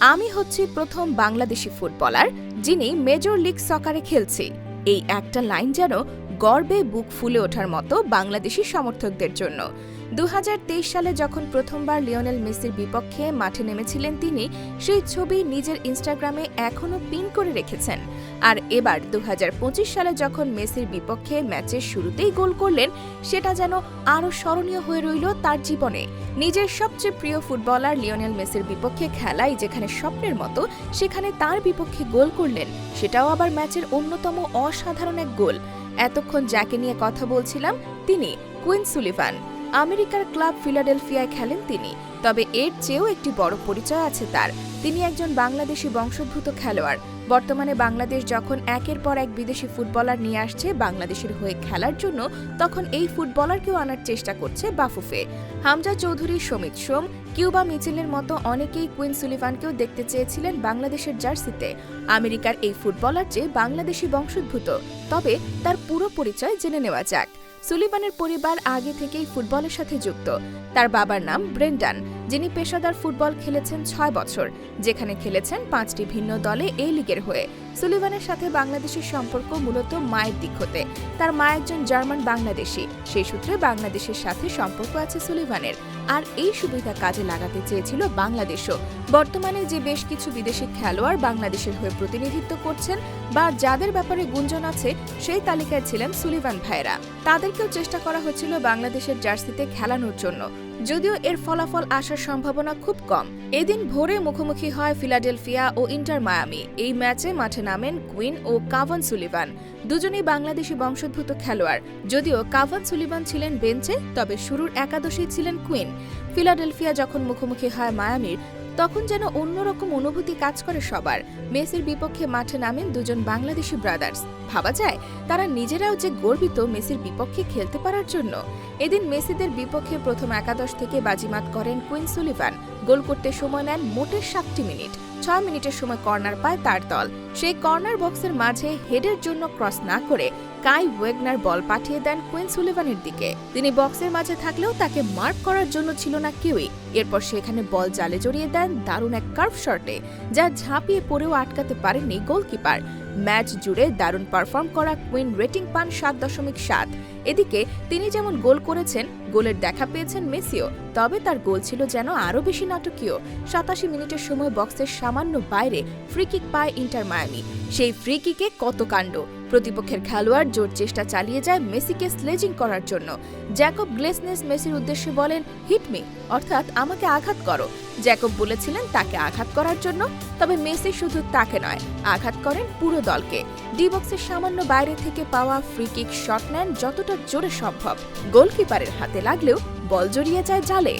আমি হচ্ছি প্রথম বাংলাদেশি ফুটবলার যিনি মেজর লিগ সকারে খেলছি। এই একটা লাইন যেন গর্বে বুক ফুলে ওঠার মতো বাংলাদেশি সমর্থকদের জন্য। দু হাজার তেইশ সালে যখন প্রথমবার লিওনেল মেসির বিপক্ষে মাঠে নেমেছিলেন তিনি, সেই ছবি নিজের ইনস্টাগ্রামে এখনও পিন করে রেখেছেন। আর এবার দু হাজার পঁচিশ সালে যখন মেসির বিপক্ষে ম্যাচের শুরুতেই গোল করলেন, সেটা যেন আরও স্মরণীয় হয়ে রইল তার জীবনে। নিজের সবচেয়ে প্রিয় ফুটবলার লিওনেল মেসির বিপক্ষে খেলাই যেখানে স্বপ্নের মতো, সেখানে তার বিপক্ষে গোল করলেন, সেটাও আবার ম্যাচের অন্যতম অসাধারণ এক গোল। এতক্ষণ যাকে নিয়ে কথা বলছিলাম তিনি, কুইন সুলিভান। আমেরিকার ক্লাব ফিলাডেলফিয়ায় খেলেন তিনি। তবে এর চেয়েও একটি বড় পরিচয় আছে তার। তিনি একজন বাংলাদেশি বংশোদ্ভূত খেলোয়াড়। বর্তমানে বাংলাদেশ যখন একের পর এক বিদেশি ফুটবলার নিয়ে আসছে, বাংলাদেশের হয়ে খেলার জন্য তখন এই ফুটবলারকেও আনার চেষ্টা করছে বাফুফে। হামজা চৌধুরী, সমিত সোম, কিউবা মিচেলের মতো অনেকেই কুইন সুলিভানকেও দেখতে চেয়েছিলেন বাংলাদেশের জার্সিতে। আমেরিকার এই ফুটবলার যে বাংলাদেশি বংশোদ্ভূত, তবে তার পুরো পরিচয় জেনে নেওয়া যাক। সুলিভানের পরিবার আগে থেকেই ফুটবলের সাথে যুক্ত। তার বাবার নাম ব্রেন্ডান। যিনি পেশাদার ফুটবল খেলেছেন ছয় বছর, যেখানে খেলেছেন পাঁচটি ভিন্ন দলে এই লিগের হয়ে। সুলিভানের সাথে বাংলাদেশের সম্পর্ক মূলত মায়ের দিক হতে। তার মা একজন জার্মান বাংলাদেশি। সেই সূত্রে বাংলাদেশের সাথে সম্পর্ক আছে সুলিভানের। আর এই সুবিধা কাজে লাগাতে চেয়েছিল বাংলাদেশও। বর্তমানে যে বেশ কিছু বিদেশি খেলোয়াড় বাংলাদেশের হয়ে প্রতিনিধিত্ব করছেন বা যাদের ব্যাপারে গুঞ্জন আছে, সেই তালিকায় ছিলেন সুলিভান ভাইরা তাদেরকেও চেষ্টা করা হচ্ছিল বাংলাদেশের জার্সিতে খেলানোর জন্য। যদিও এর ফলাফল আসার সম্ভাবনা খুব কম। এদিন ভোরে মুখোমুখি হয় ফিলাডেলফিয়া ও ইন্টার মায়ামি। এই ম্যাচে মাঠে নামেন কুইন ও কাভান সুলিভান। দুজনেই বাংলাদেশি বংশোদ্ভূত খেলোয়াড়। যদিও কাভান সুলিভান ছিলেন বেঞ্চে, তবে শুরুর একাদশেই ছিলেন কুইন। ফিলাডেলফিয়া যখন মুখোমুখি হয় মায়ামির, তখন যেন অন্যরকম অনুভূতি কাজ করে সবার। মেসির বিপক্ষে মাঠে নামেন দুজন বাংলাদেশি ব্রাদার্স। ভাবা যায়, তারা নিজেরাও যে গর্বিত মেসির বিপক্ষে খেলতে পারার জন্য। এদিন মেসিদের বিপক্ষে প্রথম একাদশ থেকে বাজিমাত করেন কুইন সুলিভান। গোল করতে সময় নেন মোটে সাতটি মিনিট। ছয় মিনিটের সময় কর্নার পায় তার দল। সেই কর্নার বক্সের মাঝে হেডের জন্য ক্রস না করে কাই ওয়েগনার বল পাঠিয়ে দেন কুইন সুলিভানের দিকে। তিনি বক্সের মাঝে থাকলেও তাকে মার্ক করার জন্য ছিল না কেউই। এরপর সেখানে বল জালে জড়িয়ে দেন দারুণ এক কার্ভ শটে, যা ঝাঁপিয়ে পড়েও আটকাতে পারেননি গোলকিপার। ম্যাচ জুড়ে দারুণ পারফর্ম করা কুইন রেটিং পান সাত দশমিক সাত। এদিকে তিনি যেমন গোল করেছেন, গোলের দেখা পেয়েছেন মেসিও, তবে তার গোল ছিল যেন আরও বেশি নাটকীয়। সাতাশি মিনিটের সময় বক্সের সামান্য বাইরে ফ্রি কিক পায় ইন্টার মায়ামি। সেই ফ্রিকিকে কত কাণ্ড। প্রতিপক্ষের খেলোয়াড় জোর চেষ্টা চালিয়ে যায় মেসিকে স্লেজিং করার জন্য। জ্যাকব গ্লেসনেস মেসির উদ্দেশ্যে বলেন হিট মি অর্থাৎ আমাকে আঘাত করো। জ্যাকব বলেছিলেন, তাকে আঘাত করার জন্য। তবে মেসি শুধু তাকে নয়, আঘাত করেন পুরো দলকে। ডিবক্সের সামান্য বাইরে থেকে পাওয়া ফ্রি কিক শট নেন যতটা জোরে সম্ভব। গোলকিপারের হাতে লাগলেও বল জড়িয়ে যায় জালে।